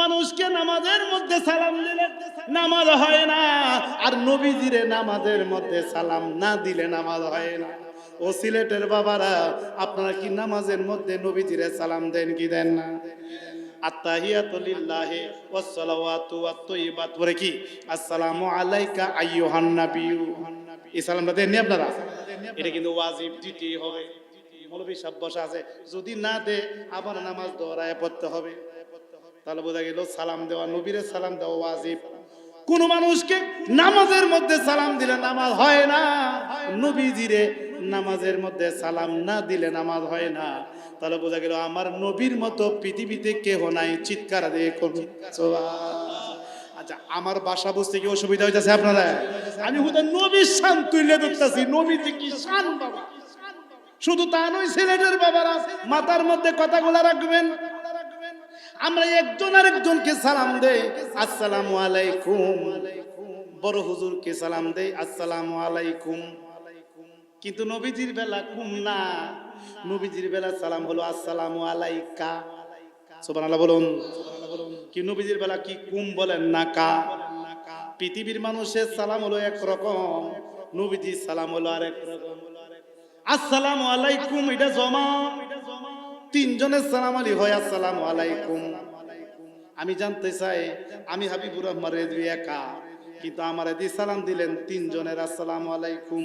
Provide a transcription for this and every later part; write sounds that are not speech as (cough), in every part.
মানুষকে নামাজের মধ্যে সালাম দিলে নামাজ হয় না। আর নবীজিরে নামাজের মধ্যে সালাম না দিলে নামাজ হয় না। ও সিলেটের বাবারা, আপনারা কি নামাজের মধ্যে নবীজিরে সালাম দেন কি দেন না? কিন্তু ওয়াজিব আছে যদি না দে আবার নামাজ দোহরায় পড়তে হবে। তাহলে বোঝা গেল সালাম দেওয়া, নবীরে সালাম দেওয়া ওয়াজিব। কোন মানুষকে নামাজের মধ্যে সালাম দিলে নামাজ হয় না। নবীজিরে নামাজের মধ্যে সালাম না দিলে নামাজ হয় না। তাহলে বোঝা গেল আমার নবীর মতো পৃথিবীতে কেহ নাই, চিৎকার দিয়ে আচ্ছা আমার বাসা বসতে কি অসুবিধা হইতেছে আপনারা? আমি হুদা নবীর শান তুলে ধরতেছি। নবীতে কি শান বাবা? শুধু তা নয়, ছেলেদের বাবারা মাথার মধ্যে কথাগুলো রাখবেন। আমরা একজন আরেকজনকে সালাম দেই। আসসালামু আলাইকুম। বড় হুজুরকে সালাম দেই। আসসালামু আলাইকুম। কিন্তু নবীজির বেলা কুম না। নবীজির বেলা সালাম হলো আসসালামু আলাইকা। সুবহানাল্লাহ বলুন। কি নবীজির বেলা কি কুম বলেন না কা? পৃথিবীর মানুষের সালাম হলো এক রকম। নবীজির সালাম হলো আরেক রকম। আসসালামু আলাইকুম, এটা জমা। তিনজনের সালাম আলী হয়, আসসালামু আলাইকুম। আমি জানতে চাই, আমি হাবিবুর রহমান রেজবি একা, কিন্তু আমার এদি সালাম দিলেন তিনজনের, আসসালামু আলাইকুম।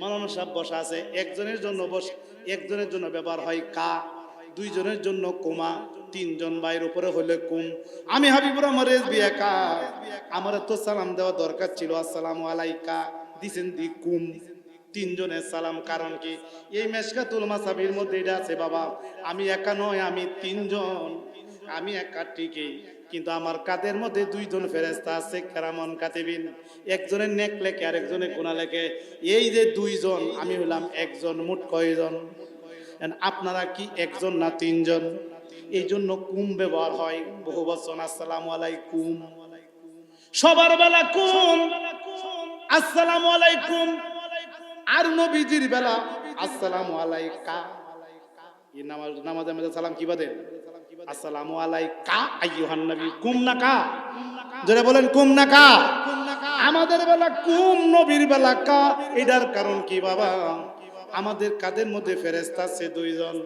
মানন সাহেব বসা আছে, একজনের জন্য বস, একজনের জন্য ব্যবহার হয় কা, দুইজনের জন্য কোমা, তিনজন বাইর উপরে হলে কুম। আমি হাবিবুর রহমান রেজবি একা, আমার তো সালাম দেওয়া দরকার ছিল, আসসালামু আলাইকা। দিছেন দি কুম। তিনজনের সালাম, কারণ কি? এই মেশকাতুল মাসাবির মধ্যে এটা আছে, বাবা, আমি একা নয় আমি তিনজন, আমি একা ঠিকই, কিন্তু আমার কাদের মধ্যে দুইজন ফেরেস্তা আছে, কেরামন কাতিবিন। একজনের নেক লেখে আর একজনের গুণা লেখে। এই যে দুইজন, আমি হলাম একজন, মোট কয়জন? আপনারা কি একজন না তিনজন? এই জন্য কুম ব্যবহার হয়। বহু বচন, আসসালামু আলাইকুম। সবার বেলা কুম। আসসালামু আলাইকুম। আর নবীজির বেলা, আসসালামু আলাইকা। এই নামাজ নামাজের মধ্যে সালাম কি বাদে? আসসালামু আলাইকা আইয়ুহান নবী, কুম না কা? যারা বলেন, কুম না কা? আমাদের বেলা কুম, নবীর বেলা কা? এটার কারণ কি বাবা? আমাদের কাদের মধ্যে ফেরেস্তা আছে দুইজন।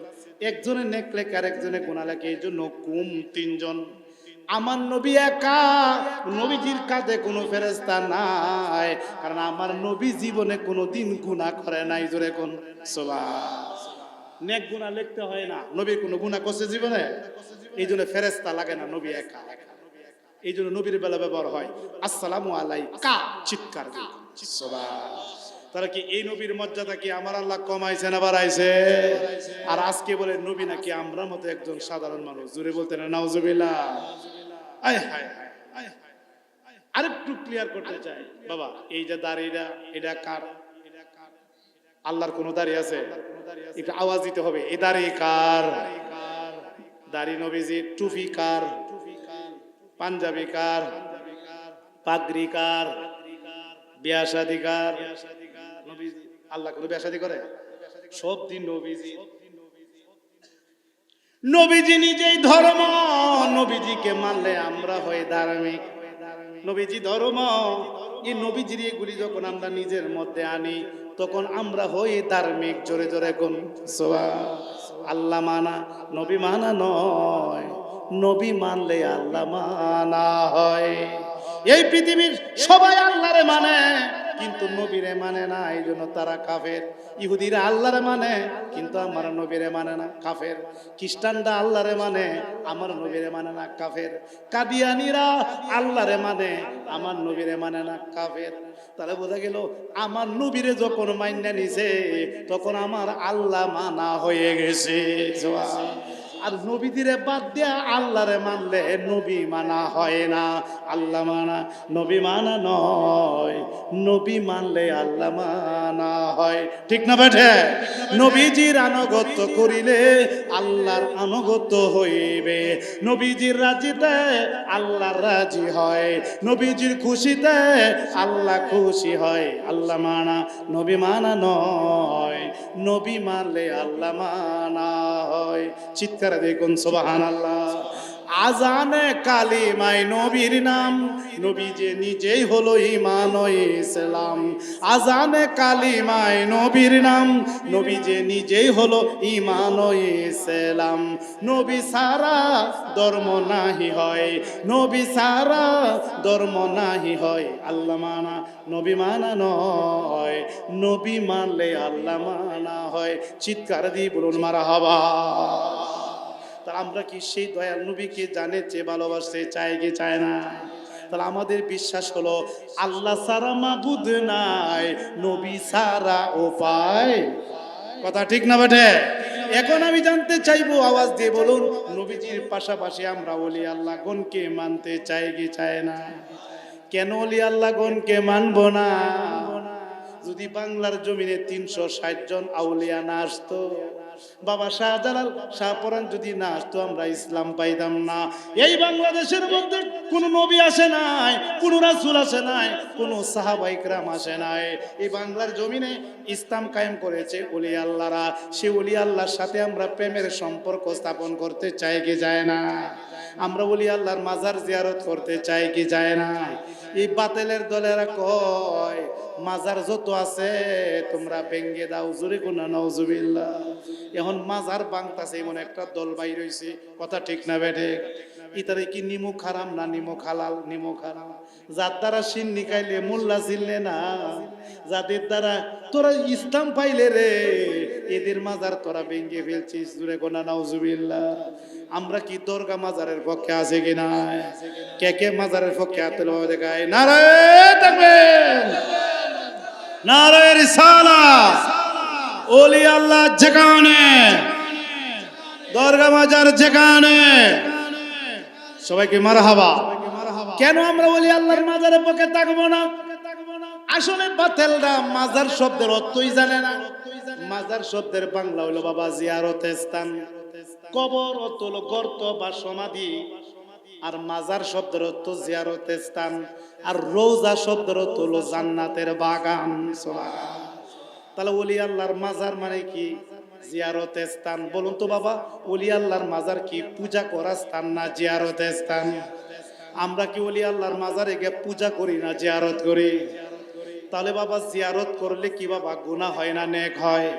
একজনের নেক লেখে আর একজনের গুণা লেখে, এই জন্য কুম তিনজন। আমার নবী একা, নবীজির কাঁধে কোনো ফেরেস্তা নাই। কারণ আমার নবী জীবনে কোনো দিন গুণা করে নাই, জোরে কোন? সোবা নেক গুণা লিখতে হয় না। নবীর কোনো গুণা করছে জীবনে? এই জন্য ফেরেস্তা লাগে না নবী একা। এই জন্য নবীর বেলা ব্যবহার হয়। আসসালামু আলাইকা, চিৎকার। সোবা তারা কি এই নবীর মর্যাদা কি আমার আল্লাহ কমাইছে না বাড়াইছে? আর আজকে বলে নবী নাকি আমরা মতো একজন সাধারণ মানুষ। জুড়ে বলতে না, নাউজুবিল্লাহ। আরেকটু ক্লিয়ার করতে চাই। বাবা, এই যে দাড়িটা এটা কার? আল্লাহর কোনো দাড়ি আছে? একটু আওয়াজ দিতে হবে। এই দাড়ি কার? দাড়ি নবীজি, টুপি কার? পাঞ্জাবি কার? পাগড়ি কার? বিয়া শাদি কার? আল্লাহ কোনো বিয়া শাদি করে? সব দিন নবীজি নবীজি নিজেই ধর্ম, নবীজিকে মানলে আমরা হয়ে ধার্মিক নবীজি ধর্ম, এই নবীজির এগুলি যখন আমরা নিজের মধ্যে আনি, তখন আমরা হই ধার্মিক জোরে জোরে কোন আল্লাহ মানা, নবী মানা নয়। নবী মানলে আল্লাহ মানা হয়। এই পৃথিবীর সবাই আল্লাহরে মানে। কিন্তু নবীরে মানে না এই জন্য তারা কাফের। ইহুদিরা আল্লাহরে মানে কিন্তু আমার নবীরে মানে না, কাফের। খ্রিস্টানরা আল্লাহরে মানে আমার নবীরে মানে না, কাফের। কাদিয়ানিরা আল্লাহরে মানে আমার নবীরে মানে না, কাফের। তাহলে বোঝা গেল, আমার নবীরে যখন মাইনা নিছে, তখন আমার আল্লাহ মানা হয়ে গেছে। আর নবীদিরে বাদ দিয়া আল্লাহরে মানলে নবী মানা হয় না, আল্লাহ মানা, নবী মানা নয়, নবী মানলে আল্লাহ মানা হয়। ঠিক না বেঠে? নবীজির আনুগত্য করিলে আল্লাহর আনুগত্য হইবে। নবীজির রাজিতে আল্লাহর রাজি হয়, নবীজির খুশিতে আল্লাহ খুশি হয়, আল্লাহ মানা, নবী মানা নয়। নবী মারলে আল্লাহ মানা হয়। চিৎকার দেখুন সোবাহান আল্লাহ আজানে কালিমাই নবীর নাম। নবী যে নিজেই হলো ইমান ইসলাম। আজানে কালিমাই নবীর নাম। নবী যে নিজেই হলো ইমান ইসলাম। নবী সারা ধর্ম নাহি হয়। নবী সারা ধর্ম নাহি হয়। আল্লাহ মানা, নবী মানা নয়। নবী মানলে আল্লাহ মানা হয়। চিৎকার দিয়ে বলুন মারা হবা তা আমরা কি সেই দয়াল নবীকে জানে চেয়ে ভালোবাসতে চায় কি চায় না? তাহলে আমাদের বিশ্বাস হলো, আল্লাহ সারা মাবুদ নাই, নবী সারা উপায় কথা ঠিক না বেটে? এখন আমি জানতে চাইব, আওয়াজ দিয়ে বলুন, নবীজির পাশাপাশি আমরা ওলি আল্লাহ গনকে মানতে চাই কি চায় না? কেন ওলি আল্লাহ গনকে মানবো না? যদি বাংলার জমিনে তিনশো ষাট জন আউলিয়া না আসতো বাবা শাহজালাল শাহপরান যদি না আসতো, আমরা ইসলাম পাইতাম না। এই বাংলাদেশের মধ্যে কোন নবী আসে নাই, কোন রাসুল আসে নাই, কোন সাহাবাইকরাম আসে নাই। এই বাংলার জমিনে ইসলাম কায়েম করেছে অলি আল্লাহরা। সে অলি আল্লাহর সাথে আমরা প্রেমের সম্পর্ক স্থাপন করতে চাই কি যায় না? আমরা বলি আল্লাহর মাজার জিয়ারত করতে চাই কি যায় না এই বাতেলের দলেরা কয়, মাজার যত আছে, তোমরা ভেঙ্গে দাও জুড়ে কোনা নওজুবিল্লাহ এখন মাজার বাংতাছে এমন একটা দল বাই রইছে কথা ঠিক না বেঠে ইতারে কি নিমু খারাম না নিমু খালাল? নিমু খারাম। যার দ্বারা সিন নিকাইলে মোল্লা ছিললে না। যাদের দ্বারা তোরা ইসলাম পাইলে রে এদের মাজার তোরা ভেঙ্গে ফেলছিস, জুড়ে কোনা নওজুবিল্লাহ আমরা কি দর্গা মাজারের পক্ষে আছে কি না? কে কে মাজারের পক্ষে হাতে দেখায়? নারায় থাকবেন নারায় রিসালা ওলি আল্লাহ যেখানে, দর্গা মাজার যেখানে। সবাইকে মারহাবা। কেন আমরা বলি আল্লাহর মাজারের পক্ষে থাকব না? আসলে বাতেলরা মাজার শব্দের অর্থই জানে না। মাজার শব্দের বাংলা হলো বাবা জিয়ারত স্থান। কবর অর্থ হলো গর্ত বা সমাধি আর মাজার শব্দের অর্থ জিয়ারত স্থান। আর রোজা শব্দের অর্থ হলো জান্নাতের বাগান। তাহলে ওলি আল্লাহর মাজার মানে কি? জিয়ারত স্থান। বলুন তো বাবা, ওলি আল্লাহর মাজার কি পূজা করার স্থান না জিয়ারত স্থান? আমরা কি ওলি আল্লাহর মাজারে গিয়ে পূজা করি না জিয়ারত করি? তাহলে বাবা জিয়ারত করলে কি বাবা গুণা হয় না, নেক হয়?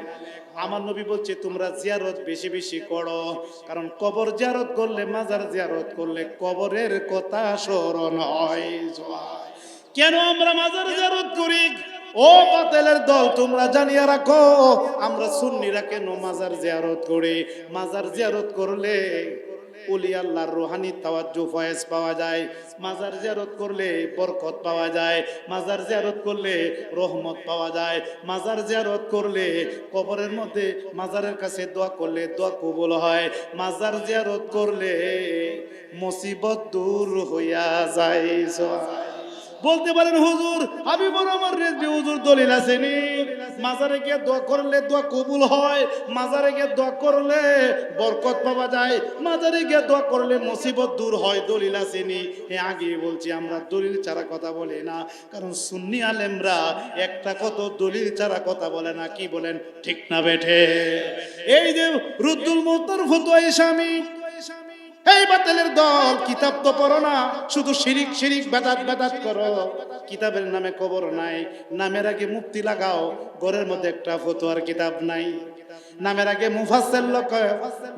আমার নবী বলছে, তোমরা জিয়ারত বেশি বেশি করো। কারণ কবর জিয়ারত করলে, মাজার জিয়ারত করলে কবরের কথা স্মরণ হয়। কেন আমরা মাজার জিয়ারত করি? ও বাতেলের দল, তোমরা জানিয়ে রাখো, আমরা সুন্নিরা কেন মাজার জিয়ারত করি? মাজার জিয়ারত করলে উলি আল্লাহর রোহানি তাওয়াজ্জু ফয়েজ পাওয়া যায়, মাজার জিয়ারত করলে বরকত পাওয়া যায়, মাজার জিয়ারত করলে রহমত পাওয়া যায়, মাজার জিয়ারত করলে কবরের মধ্যে মাজারের কাছে দোয়া করলে দোয়া কবুল হয়, মাজার জিয়ারত করলে মুসিবত দূর হইয়া যায় বলতে পারেন হুজুর আমি বড় আমার রেজবি, হুজুর দলিল আসেনি মাজারে গিয়ে দোয়া করলে দোয়া কবুল হয়, মাজারে গিয়ে দোয়া করলে বরকত পাওয়া যায়, মাজারে গিয়ে দোয়া করলে মুসিবত দূর হয়, দলিল আসেনি এ আগে বলছি, আমরা দলিল ছাড়া কথা বলি না। কারণ সুন্নি আলেমরা একটা কত দলিল ছাড়া কথা বলে না, কি বলেন? ঠিক না বেঠে। এই যে রুদ্দুল মোত্তর ফতুয়া স্বামী এই বাতিলের দল, কিতাব তো পড়ো না, শুধু শিরিক শিরিক, বেদাত বেদাত করো। কিতাবের নামে কবর নাই, নামের আগে মুক্তি লাগাও, ঘরের মধ্যে একটা ফতুয়ার কিতাব নাই। নামের আগে মুফাসসির লোক,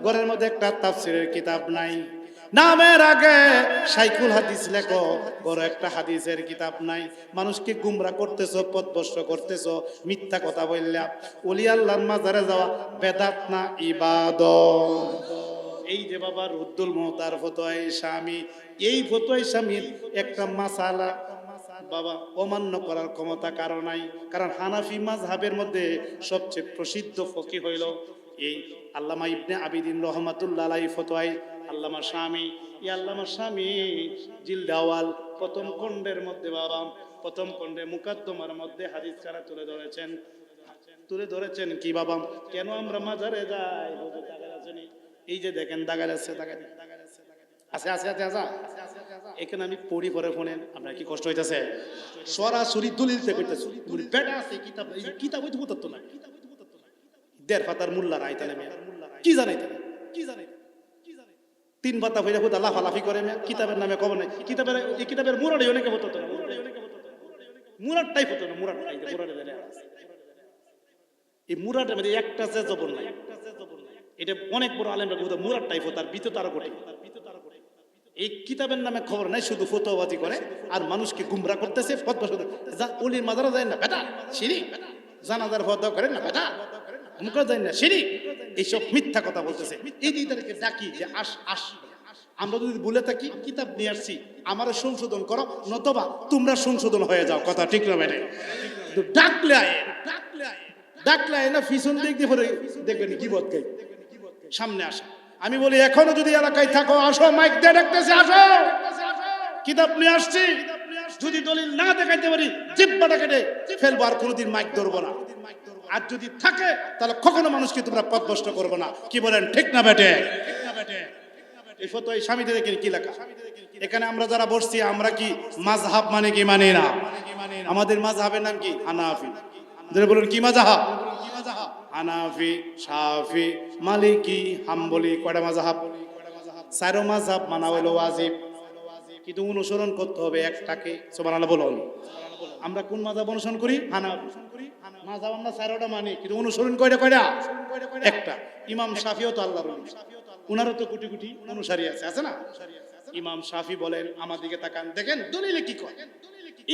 ঘরের মধ্যে একটা তাফসিরের কিতাব নাই। নামের আগে সাইকুল হাদিস লেখো, বড় একটা হাদিসের কিতাব নাই। মানুষকে গুমরা করতেছো, পথভ্রষ্ট করতেছো, মিথ্যা কথা বললা। ওলি আল্লাহর মাজারে যাওয়া বেদাত না, ইবাদত। এই যে বাবা রুদ্দুল মোহতার ফতোয় স্বামী, এই ফতোয় স্বামীর একটা মাসালা বাবা অমান্য করার ক্ষমতা কারও নাই। কারণ হানাফি মাজহাবের মধ্যে সবচেয়ে প্রসিদ্ধ ফকি হইল এই আল্লামা ইবনে আবিদিন রহমাতুল্লাহ আলাই ফতোয় আল্লামা স্বামী। এই আল্লামা স্বামী জিলদাওয়াল প্রথম খণ্ডের মধ্যে বাবা, প্রথম খণ্ডে মুকাদ্দমার মধ্যে হাদিস কারা তুলে ধরেছেন। তুলে ধরেছেন কি বাবা? কেন আমরা মাজারে যাই? এই যে দেখেন দাগার আছে দাগার আছে আছে আছে আছে এখানে আমি পড়ি পরে ফোনে আপনার কি কষ্ট হইতাছে? সরাসরি দলিল থেকে কইতাছি। বলি বেটা আছে কিতাব এই কিতাব হইতে না। দেড় পাতার কি জানাই কি জানাই তিন পাতা হইলে লাফালাফি করে কিতাবের নামে খবর নাই। কিতাবের এই কিতাবের মুরাডি অনেকে হতো না। মুরাদটাই হতো না। মুরাডে। এই মুরাটের মধ্যে একটা যে জবর নাই। এটা অনেক বড় আলেমরা বোধ মুরাদ টাইপ তার ভিতর আরও কঠিন এই কিতাবের নামে খবর নাই, শুধু ফতোবাজি করে, আর মানুষকে গুমরা করতেছে যা অলির যায় না, বেটা জানাজার করেন না, বেটা যায় না এইসব মিথ্যা কথা বলতেছে। এই ডাকি যে, আস আস। আমরা যদি বলে থাকি, কিতাব নিয়ে আসছি, আমারও সংশোধন করো, নতবা তোমরা সংশোধন হয়ে যাও। কথা ঠিক না কিন্তু ডাকলে আয় ডাকলে আয়। ডাকলে আয় না দিয়ে পরে দেখবেন কি বোধ গাই সামনে আসা। আমি বলি, এখনও যদি এলাকায় থাকো, আসো, মাইক দিয়ে ডাকতেছে, আসো। কিতাব নিয়ে আসছি। যদি দলিল না দেখাইতে পারি জিব্বাটা কেটে ফেলব, আর কোনোদিন মাইক ধরবো না। আর যদি থাকে, তাহলে কখনো মানুষকে তোমরা পথভ্রষ্ট করব না। কি বলেন, ঠিক না বেটে এই স্বামীদের কি লেখা? এখানে আমরা যারা বসছি, আমরা কি মাযহাব মানে কি মানি না? আমাদের মাযহাবের নাম কি? যারা বলুন, কি মাযহাব? হানাফি, শাফি, মালিকি, হাম্বলি, কয়টা মাযহাব? চারো মাযহাব মানা হইল ওয়াজিব। কিন্তু অনুসরণ করতে হবে একটাকে। সুবহানাল্লাহ বলুন। আমরা কোন মাযহাব অনুসরণ করি? হানাফি। মাযহাব আমরা চারোটা মানি, কিন্তু অনুসরণ কয়টা কয়টা? একটা। ইমাম শাফিও তো আল্লাহর ওলি। উনারও তো কোটি কোটি অনুসারী আছে আছে না? ইমাম শাফি বলেন, আমার দিকে তাকান। দেখেন দলিলে কি কয়?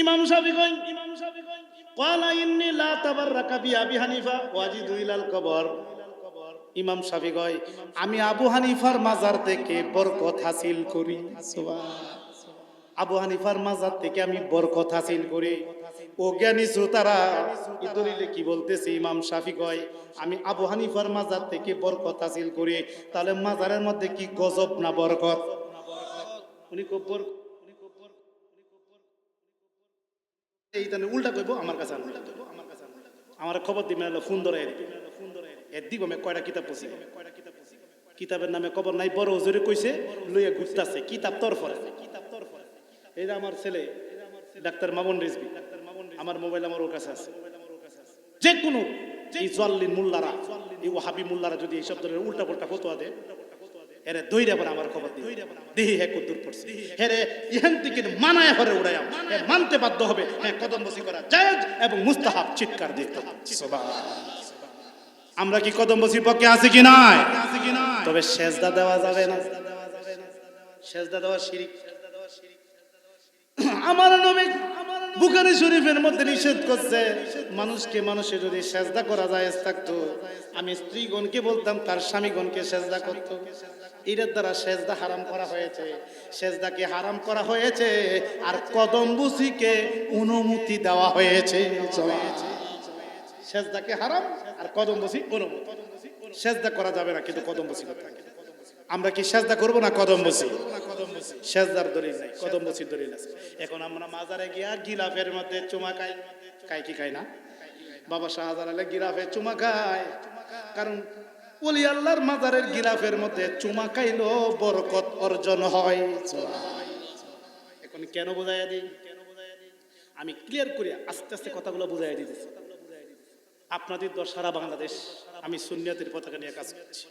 ইমাম শাফি কয়, ইমাম শাফি কয়। ক্বালা ইন্নী লা আবি হানিফা ওয়াজিদু ইলাল কবর ইমাম শাফি কয়, আমি আবু হানিফার মাজার থেকে বরকত হাসিল করি। আবু হানিফার মাজার থেকে আমি বরকত হাসিল করি। ও জ্ঞানী শ্রোতারা দলিলে কি বলতেছে? ইমাম শাফি কয়, আমি আবু হানিফার মাজার থেকে বরকত হাসিল করি। তাহলে মাজারের মধ্যে কি গজব না বরকত? উনি খুব বর- উনি খুব বর- এই তাহলে উল্টা কইব, আমার কাছে আনবে। আমার খবর দিবেন হলো ফোন ধরে এর দিব, আমি কয়টা কিতাব পড়ছি? কিতাবের নামে খবর নাই, বড় কইছে, লইয়া কিতাব তোর ফরে কিতাব তোর ফরে এই আমার ছেলে, ডাক্তার মামুন রিজবি আমার মোবাইল আমার ওর কাছে আছে। যে কোনো এই জল্লিন মোল্লারা, এই ওহাবি মোল্লারা যদি এইসব ধরনের উল্টা পাল্টা ফতোয়া দেয় এরে দইরা পরে আমার খবর দিই দেহি হ্যাঁ কদ্দুর পড়ছে। হেরে ইহান থেকে মানায় হরে উড়াইয়াম হ্যাঁ মানতে বাধ্য হবে। হ্যাঁ কদম বসি করা জায়েজ এবং মুস্তাহাব চিৎকার দিতে আমরা কি কদম বসির পক্ষে আছে কি নাই? তবে সেজদা দেওয়া যাবে না। সেজদা দেওয়া শিরিক। আমার নবী বুখারী শরীফের মধ্যে নিষেধ করছে মানুষকে মানুষে যদি সেজদা করা যায় থাকতো আমি স্ত্রীগণকে বলতাম তার স্বামীগণকে সেজদা করতো। এটার দ্বারা সেজদা হারাম করা হয়েছে। সেজদাকে হারাম করা হয়েছে আর কদম বুসিকে অনুমতি দেওয়া হয়েছে। সেজদাকে হারাম আর কদম বসি অনুমতি। সেজদা করা যাবে না কিন্তু কদম বসি করতে আমরা কি সেজদা করব না কদম বসি সেজদার দলিল নাই, কদম বসির দলিল আছে। এখন আমরা মাজারে গিয়া গিলাফের মধ্যে চুমা খাই। খাই কি খাই না? বাবা শাহজালাল গিলাফে চুমা খায়। কারণ ওলি আল্লাহর মাজারের গিলাফের মধ্যে চুমা খাইলো, বরকত অর্জন হয়। এখন কেন বোঝাইয়া দিই? আমি ক্লিয়ার করি আস্তে আস্তে কথাগুলো বুঝাইয়া দিতেছি। আপনাদের দর সারা বাংলাদেশ, আমি সুন্নিয়াতের পতাকা নিয়ে কাজ করছি।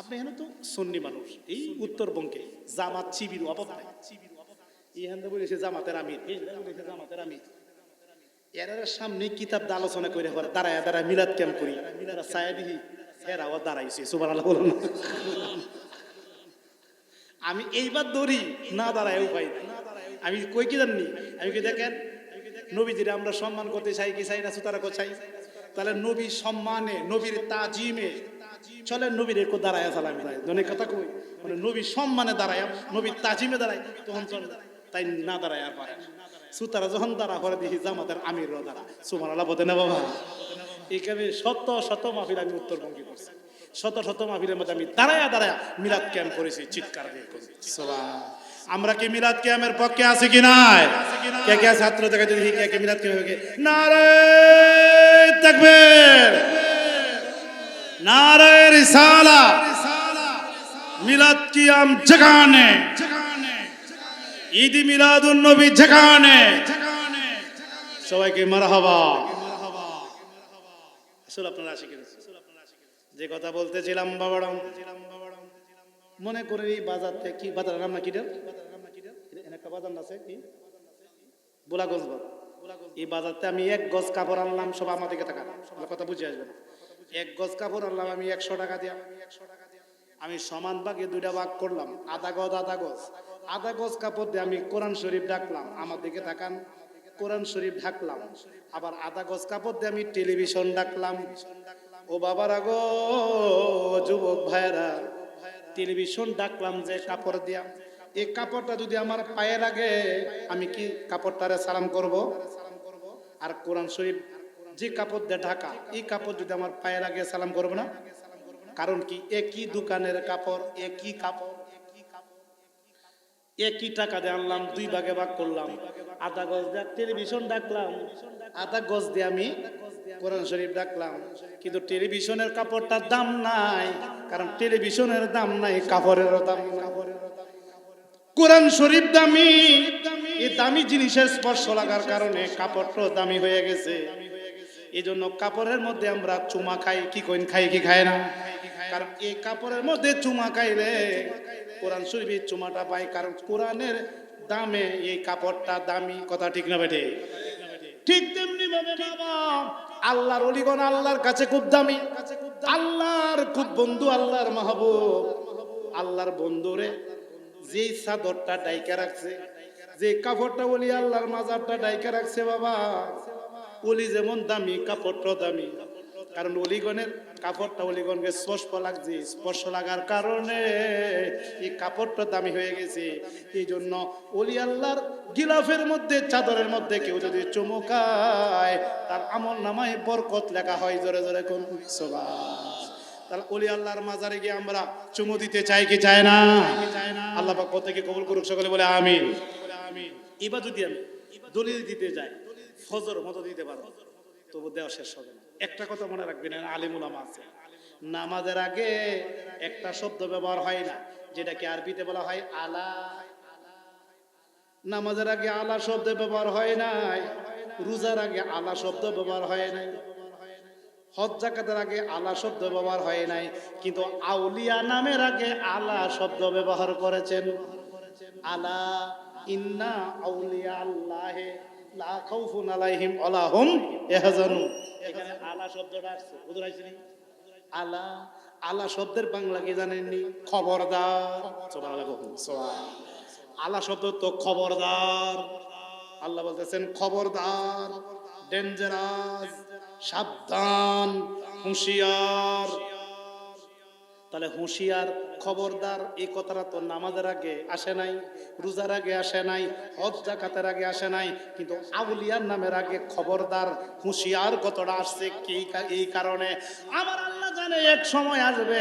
আপনি এখানে তো সুন্নি মানুষ, এই উত্তরবঙ্গে জামাত চিবির অভাব নাই। ইহান বলেছে জামাতের আমির জামাতের আমির। এরা সামনে কিতাব আলোচনা করে দাঁড়ায় দাঁড়ায় মিলাদ ক্যাম্প করি। এরা ছায়া দিহি আমি এইবার দৌড়ি না দাঁড়ায় উপায় আমি কই কি জানি, আমি কি দেখেন, নবীজিরে আমরা সম্মান করতে চাই কি চাই না, সুতারা চাই। তাহলে নবী সম্মানে, নবীর তাজিমে। চলে নবীর একটু দাঁড়ায় সালাম দেয় জনের কথা কই? মানে নবী সম্মানে দাঁড়ায় নবীর তাজিমে দাঁড়ায়, তখন চল। তাই না দাঁড়ায় আর পারে সুতারা যখন দাঁড়া করে দেখি জামাতের আমির দাঁড়া সুমান আল্লাহ বলতে না বাবা। এইখানে শত শত মাহফিল আমি উত্তরবঙ্গে করছি। শত শত মাহফিলের মধ্যে আমি দাঁড়ায়া দাঁড়ায়া মিলাদ ক্যাম্প করেছি, চিৎকার দিয়ে আমরা কি মিলাদ ক্যাম্পের পক্ষে আছি কি নাই? কে কে ছাত্র দেখা যদি কে কে মিলাদ ক্যাম্প নারে তাকবীর। নারে রিসালা। মিলাদ কিয়াম জগানে ঈদ মিলাদুন নবী জগানে সবাইকে মারহাবা। আসলে আপনারা আশিকের যে কথা বলতেছিলাম বাবারাম মনে করে এই বাজার থেকে কি বাজার নাম না কি একটা বাজার আছে কি? বোলাগঞ্জ বাজার। এই বাজারতে আমি এক গজ কাপড় আনলাম, সব আমার দিকে টাকা কথা বুঝে আসবে না এক গজ কাপড় আনলাম, আমি একশো টাকা দিয়া। আমি সমান ভাগে দুইটা ভাগ করলাম, আধা গজ আধা গজ। আধা গজ কাপড় দিয়ে আমি কোরআন শরীফ ডাকলাম, আমার দিকে তাকান। কোরআন শরীফ ঢাকলাম। আবার আধা গজ কাপড় দিয়ে আমি টেলিভিশন ডাকলাম। ও বাবার গো, যুবক ভাইরা টেলিভিশন ডাকলাম যে কাপড় দিয়া। এই কাপড়টা যদি আমার পায়ে লাগে, আমি কি কাপড়টারে সালাম করব? আর কোরআন শরীফ যে কাপড় দিয়ে ঢাকা, এই কাপড় যদি আমার পায়ে লাগে, সালাম করব না? কারণ কি, একই দোকানের কাপড়, একই কাপড়। একই টাকা দিয়ে আনলাম? দুই ভাগে ভাগ করলাম। আধা গজ দিয়ে টেলিভিশন ডাকলাম। আধা গজ দিয়ে আমি কোরআন শরীফ ডাকলাম। কিন্তু টেলিভিশনের কাপড়টার দাম নাই, কারণ টেলিভিশনের দাম নাই, কাপড়েরও দাম কোরআন শরীফ দামি, এই দামি জিনিসের স্পর্শ লাগার কারণে কাপড়টাও দামি হয়ে গেছে। এই জন্য কাপড়ের মধ্যে আমরা চুমা খাই, কি কইন, খাই, কি খায় না? কারণ এই কাপড়ের মধ্যে চুমা খাইলে কোরআন শরীফের চুমাটা পাই কারণ কোরআনের দামে এই কাপড়টা দামি, কথা ঠিক না বেটে ঠিক তেমনি ভাবে বাবা, আল্লাহর অলিগণ আল্লাহর কাছে খুব দামি। আল্লাহর খুব বন্ধু, আল্লাহর মাহবুব। আল্লাহর বন্ধুরে যে চাদরটা ডাইকা রাখছে, যে কাপড়টা বলি আল্লাহর মাজারটা ডাইকা রাখছে বাবা ওলি যেমন দামি কাপড়টা দামি। কারণ অলিগণের কাপড়টা অলিগণকে স্পর্শ লাগছে, স্পর্শ লাগার কারণে এই কাপড়টা দামি হয়ে গেছে। এই জন্য অলি আল্লাহর গিলাফের মধ্যে, চাদরের মধ্যে কেউ যদি চমকায়, তার আমল নামায় বরকত লেখা হয় জোরে জোরে কোন? তাহলে অলি আল্লাহর মাজারে গিয়ে আমরা চুমু দিতে চাই কি চায় না? আল্লাহ পাক প্রত্যেকে কবুল করুক, সকলে বলে আমিন। এবার যদি আমি দলিল দিতে যাই, ফজর মতো দিতে পারো তবু দেওয়া শেষ হবে না। একটা কথা মনে রাখবেন আলিমুল আছে। নামাজের আগে একটা শব্দ ব্যবহার হয় না, যেটাকে আরবিতে বলা হয় আলা। নামাজের আগে আলা শব্দ ব্যবহার হয় নাই, রোজার আগে আলা শব্দ ব্যবহার হয় নাই, হজ জাকাতের আগে আলা শব্দ ব্যবহার হয় নাই, কিন্তু আউলিয়া নামের আগে আলা শব্দ ব্যবহার করেছেন। আলা, ইন্না আউলিয়া আল্লাহে। লা খাউফুন আলাইহিম ওয়ালা হুম ইয়াহজানুন। এখানে আলা শব্দটা আসছে আলা আলা শব্দের বাংলা কি জানেননি? খবরদার। সুবহানাল্লাহ। আলা শব্দ তো খবরদার। আল্লাহ বলতেছেন খবরদার ডেঞ্জারাস সাবধান হুঁশিয়ার। তাহলে হুঁশিয়ার, খবরদার, এই কথাটা তো নামাজের আগে আসে নাই, রোজার আগে আসে নাই, হজ, জাকাতের আগে আসে নাই, কিন্তু আউলিয়ার নামের আগে খবরদার, হুঁশিয়ার কতটা আসছে এই কারণে? আমার আল্লাহ জানে এক সময় আসবে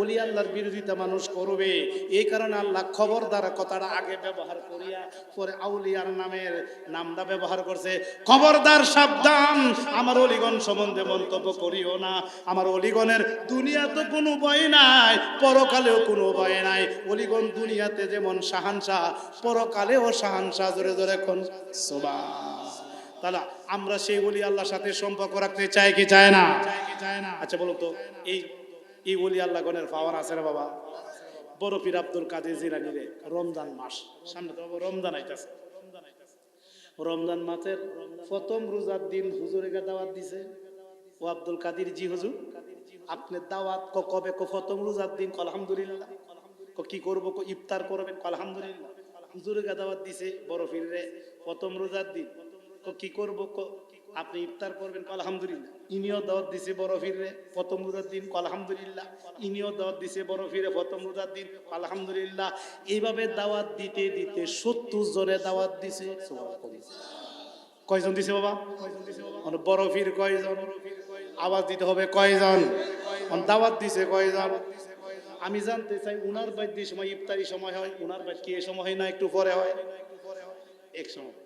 অলি আল্লাহর বিরোধিতা মানুষ করবে, এই কারণে আল্লাহ খবরদার কথাটা আগে ব্যবহার করিয়া পরে আউলিয়ার নামের নামটা ব্যবহার করছে। খবরদার সাবধান, আমার অলিগণ সম্বন্ধে মন্তব্য করিও না, আমার অলিগণের দুনিয়া তো কোনো ভয় নাই, পরকালেও কোনো ভয় নাই। অলিগণ দুনিয়াতে যেমন শাহানশাহ পরকালেও শাহানশাহ জোরে জোরে এখন তাহলে আমরা সেই অলি আল্লাহর সাথে সম্পর্ক রাখতে চাই কি চায় না? আচ্ছা বলো তো, এই এই অলি আল্লাহ গণের পাওয়ার আছে না বাবা? বড় পীর আব্দুল কাদের জিলানি রে রমজান মাস। সামনে তো রমজান আইতাছে। রমজান মাসের প্রথম রোজার দিন হুজুরেকে দাওয়াত দিছে। ও আব্দুল কাদির জি হুজুর? আপনি দাওয়াত ক কবে ক প্রথম রোজার দিন আলহামদুলিল্লাহ। ক কি করব ক ইফতার করবেন আলহামদুলিল্লাহ। হুজুরেকে দাওয়াত দিছে বড় পীরে প্রথম রোজার দিন। ক কি করব ক আপনি ইফতার করবেন আলহামদুলিল্লাহ। ইনিও দাওয়াত দিছে বড় ফিরে প্রথম রোজার দিন আলহামদুলিল্লাহ। ইনিও দাওয়াত দিছে বড় ফিরে প্রথম রোজার দিন আলহামদুলিল্লাহ। এইভাবে দাওয়াত দিতে দিতে সত্তর জনে দাওয়াত দিছে। কয়জন দিছে বাবা? মানে বড় ফির কয়জন? আওয়াজ দিতে হবে কয়জন? দাওয়াত দিছে কয়জন আমি জানতে চাই, উনার বাইর সময় ইফতারি সময় হয়? উনার বাইর কি এ সময় হয় না একটু পরে হয়? এক সময়।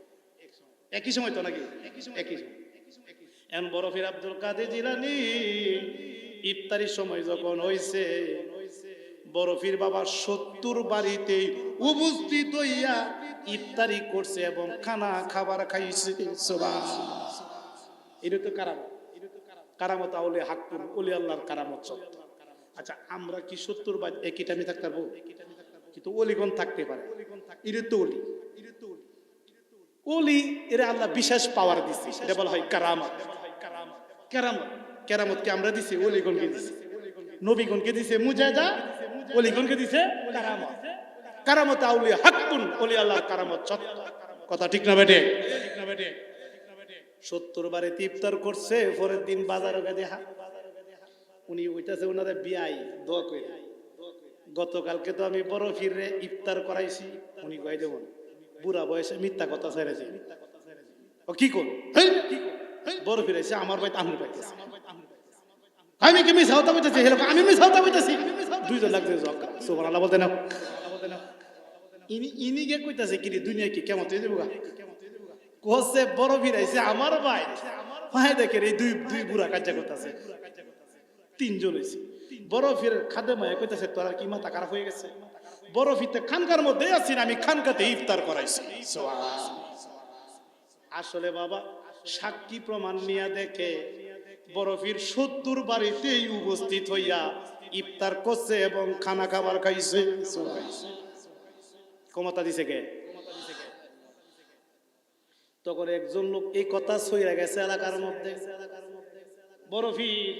একই সময় তো নাকি? একই সময়। এমন বড় ফির আব্দুল কাদের জিলানি, ইফতারির সময় যখন হইছে বরফির বাবা সত্তর বাড়িতে উপস্থিত হইয়া ইফতারি করছে এবং খানা খাবার খাইছে। এটা তো কারামত কারামত আউলে হাক্কুর অলি আল্লাহর কারামত সত্য আচ্ছা আমরা কি সত্তর বা একই টাইমে থাকতে পারব? কিন্তু অলিগণ থাকতে পারে। ইরে অলি অলি এরা আল্লাহ বিশেষ পাওয়ার দিছে। এটা বলা হয় কারামত। কেরামত। কেরামতকে আমরা দিছি অলিগণকে দিছি। নবীগণকে দিছে মুজাদা অলিগণকে দিছে কারামত। কারামত আউলিয়া হাক্কুন অলি আল্লাহর কারামত সত্য কথা ঠিক না বেটে ঠিক না বেটে সত্তর বারে ইফতার করছে, পরের দিন বাজারে হা। উনি ওইটাছে ওনারা বিয়াই, দোয়া করে গতকালকে তো আমি বড় ফিরে ইফতার করাইছি, উনি কয়ে দেবন বুড়া বয়সে মিথ্যা কথা ছেড়েছে। ও কি কোন বড় ফিরেছে আমার বাড়িতে আমার পাইতেছে। আমি কি মিস হতা বইতেছি আমি মিস হতা বইতেছি দুইজন লাগছে সুবহানাল্লাহ বলতে না ইনি ইনি কে কইতাছে কি দুনিয়া কি কেমন? তুই দেবো কোসে বড় ফিরাইছে আমার ভাই। ভাই দেখে এই দুই দুই বুড়া কাজা করতেছে। তিনজন হয়েছে বড় ফির খাদে মায়া কইতাছে, তোর কি মাথা খারাপ হয়ে গেছে? বড় ফিরতে খানকার মধ্যে আছি, আমি খানকাতে ইফতার করাইছি। আসলে বাবা, সাক্ষী প্রমাণ নিয়ে দেখে বরফির সত্তর বাড়িতেই উপস্থিত হইয়া ইফতার করছে এবং খানা খাবার খাইছে। ক্ষমতা দিছে কে? তখন একজন লোক এই কথা সইরা গেছে এলাকার মধ্যে। বরফির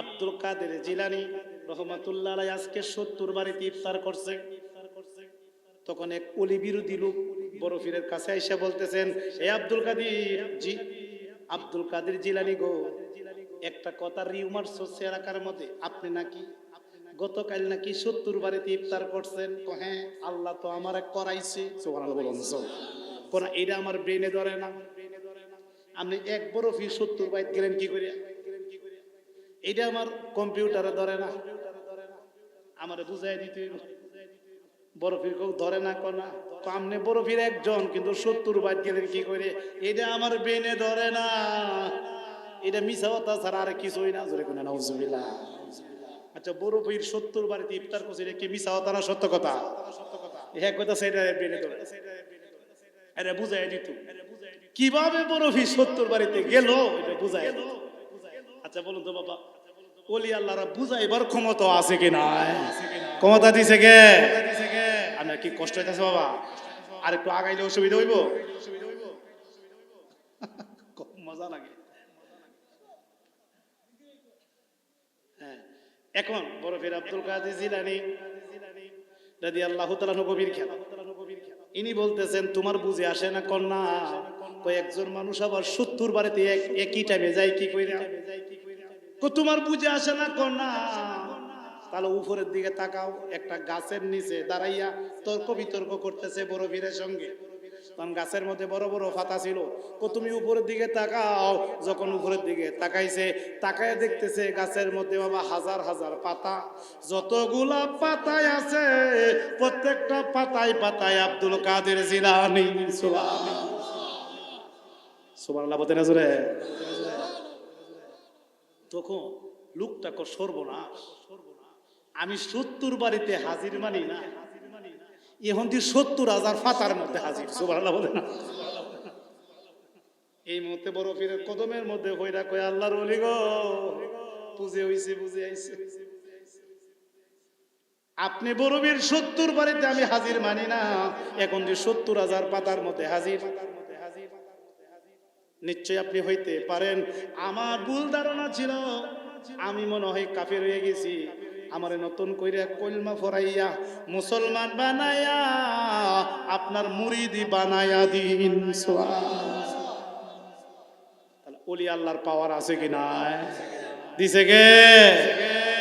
আব্দুল কাদের জিলানি রহমাতুল্লাহ আজকে সত্তর বাড়িতে ইফতার করছে। তখন এক অলি বিরোধী লোক বরফিরের কাছে এসে বলতেছেন, এ আব্দুল কাদির, জি, আব্দুল কাদের জিলানি গো, একটা কথা রিউমার হচ্ছে এলাকার মধ্যে, আপনি নাকি গতকাল নাকি সত্তর বাড়িতে ইফতার করছেন? হ্যাঁ আল্লাহ তো আমার এক করাইছে বলুন কোন এটা আমার ব্রেনে ধরে না। আপনি এক বরফি সত্তর বাইত গেলেন কি করে এটা আমার কম্পিউটারে ধরে না। আমার বুঝাই দিতে। বরফির কেউ ধরে না কনা আমনে বরফির একজন, কিন্তু সত্তর বাদ গেলেন কি করে এটা আমার বেনে ধরে না। এটা মিশা কথা ছাড়া আর কিছুই না। জোরে কোনা আচ্ছা বরফির সত্তর বাড়িতে ইফতার করছে, এটা কি মিশা কথা না সত্য কথা? হ্যাঁ কথা সেটা বেনে ধরে। এটা বুঝাই দিত। কীভাবে বরফি সত্তর বাড়িতে গেল, এটা বুঝাই দিত। আচ্ছা বলুন তো বাবা, ওলি আল্লাহরা বুঝাইবার ক্ষমতা আছে কি নাই? ক্ষমতা দিছে কে? আমার কি কষ্ট হইতেছে বাবা? আর একটু আগাইলে অসুবিধা হইব? (laughs) মজা লাগে। হ্যাঁ এখন বড় ফের আব্দুল কাদের জিলানি রাদি আল্লাহ গভীর খেলা। ইনি বলতেছেন, তোমার বুঝে আসে না কন্যা। কয়েকজন মানুষ আবার সত্তর বাড়িতে এক- একই টাইমে যায়, কি না তোমার বুঝে আসে না কন্যা। তাহলে উপরের দিকে তাকাও, একটা গাছের নিচে দাঁড়াইয়া তর্ক বিতর্ক করতেছে বড় বীরের সঙ্গে। তখন গাছের মধ্যে বড় বড় পাতা ছিল। তুমি উপরের দিকে তাকাও। যখন উপরের দিকে তাকাইছে, তাকায় দেখতেছে গাছের মধ্যে বাবা হাজার হাজার পাতা। যতগুলা পাতায় আছে, প্রত্যেকটা পাতায় পাতায় আব্দুল কাদের জিলানি। না লোকটা সর্বনাশ। আমি সত্তর বাড়িতে হাজির মানি না। এখন তুই সত্তর হাজার ফাতার মধ্যে হাজির, সুবহানাল্লাহ বলে না? এই মুহূর্তে বড় ফিরের কদমের মধ্যে হইরা কয়, আল্লাহর ওলি গো, বুঝে হইছে, বুঝে আইছে। আপনি বড়বীর সত্তর বাড়িতে আমি হাজির মানি না, এখন যে সত্তর হাজার পাতার মধ্যে হাজির। নিশ্চয় আপনি হইতে পারেন। আমার ভুল ধারণা ছিল, আমি মনে হয় কাফের হয়ে গেছি। আমার নতুন কইরা কলমা ফরাইয়া মুসলমান বানায়া আপনার মুরিদি বানায়া দিন। ওলি আল্লাহর পাওয়ার আছে কি নাই? দিছে কে?